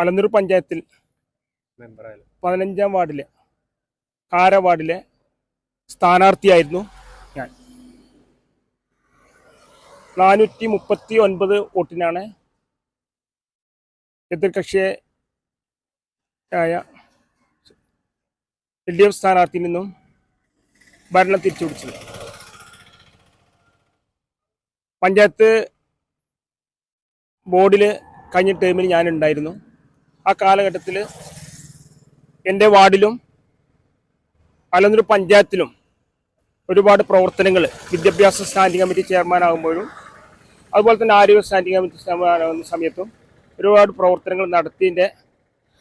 അലന്നൂർ പഞ്ചായത്തിൽ പതിനഞ്ചാം വാർഡിലെ കാര വാർഡിലെ സ്ഥാനാർത്ഥിയായിരുന്നു ഞാൻ. നാനൂറ്റി മുപ്പത്തി ഒൻപത് വോട്ടിനാണ് എതിർകക്ഷിയെ ആയ എൽ ഡി എഫ് സ്ഥാനാർത്ഥിയിൽ നിന്നും ഭരണം തിരിച്ചുപിടിച്ചത്. പഞ്ചായത്ത് ബോർഡിൽ കഴിഞ്ഞ ടൈമിൽ ഞാനുണ്ടായിരുന്നു. ആ കാലഘട്ടത്തിൽ എന്റെ വാർഡിലും അലന്നൂർ പഞ്ചായത്തിലും ഒരുപാട് പ്രവർത്തനങ്ങൾ വിദ്യാഭ്യാസ സ്റ്റാൻഡിംഗ് കമ്മിറ്റി ചെയർമാൻ ആകുമ്പോഴും അതുപോലെ തന്നെ ആരോഗ്യ സ്റ്റാൻഡിംഗ് കമ്മിറ്റി ചെയർമാൻ ആകുന്ന സമയത്തും ഒരുപാട് പ്രവർത്തനങ്ങൾ നടത്തിയതിന്റെ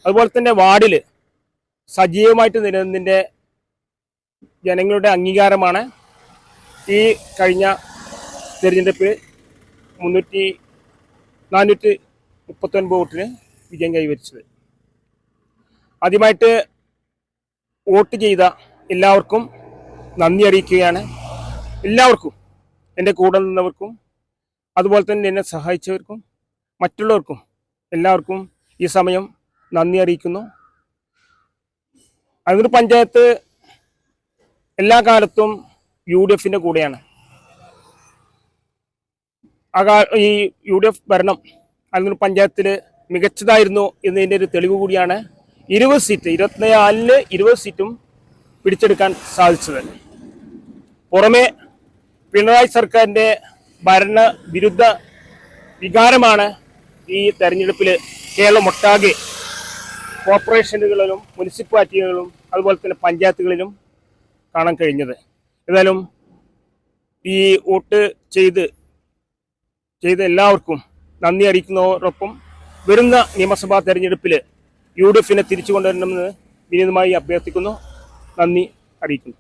അതുപോലെ തന്നെ വാർഡിൽ സജീവമായിട്ട് നിലനിന്നതിന്റെ ജനങ്ങളുടെ അംഗീകാരമാണ് ഈ കഴിഞ്ഞ തിരഞ്ഞെടുപ്പിൽ മുന്നൂറ്റി നാനൂറ്റി മുപ്പത്തൊൻപത് വോട്ടിന് വിജയം കൈവരിച്ചത്. ആദ്യമായിട്ട് വോട്ട് ചെയ്ത എല്ലാവർക്കും നന്ദി അറിയിക്കുകയാണ്. എല്ലാവർക്കും എന്റെ കൂടെ നിന്നവർക്കും അതുപോലെ തന്നെ എന്നെ സഹായിച്ചവർക്കും മറ്റുള്ളവർക്കും എല്ലാവർക്കും ഈ സമയം നന്ദി അറിയിക്കുന്നു. അതൊരു പഞ്ചായത്ത് എല്ലാ കാലത്തും യു ഡി എഫിന്റെ കൂടെയാണ്. ആ ഈ യു ഡി എഫ് ഭരണം അതിനൊരു പഞ്ചായത്തിൽ മികച്ചതായിരുന്നു എന്നതിന്റെ ഒരു തെളിവ് കൂടിയാണ് ഇരുപത് സീറ്റ് ഇരുപത്തിനാലിൽ ഇരുപത് സീറ്റും പിടിച്ചെടുക്കാൻ സാധിച്ചത്. പുറമെ പിണറായി സർക്കാരിന്റെ ഭരണ വിരുദ്ധ വികാരമാണ് ഈ തെരഞ്ഞെടുപ്പിൽ കേരളമൊട്ടാകെ കോർപ്പറേഷനുകളിലും മുനിസിപ്പാലിറ്റികളിലും അതുപോലെ തന്നെ പഞ്ചായത്തുകളിലും കാണാൻ കഴിഞ്ഞത്. ഏതായാലും ഈ വോട്ട് ചെയ്ത് ചെയ്ത എല്ലാവർക്കും നന്ദി അറിയിക്കുന്നതോടൊപ്പം വരുന്ന നിയമസഭാ തെരഞ്ഞെടുപ്പിൽ യു ഡി എഫിനെ തിരിച്ചു കൊണ്ടുവരണമെന്ന് വിനീതമായി അഭ്യർത്ഥിക്കുന്നു. നന്ദി അറിയിക്കുന്നു.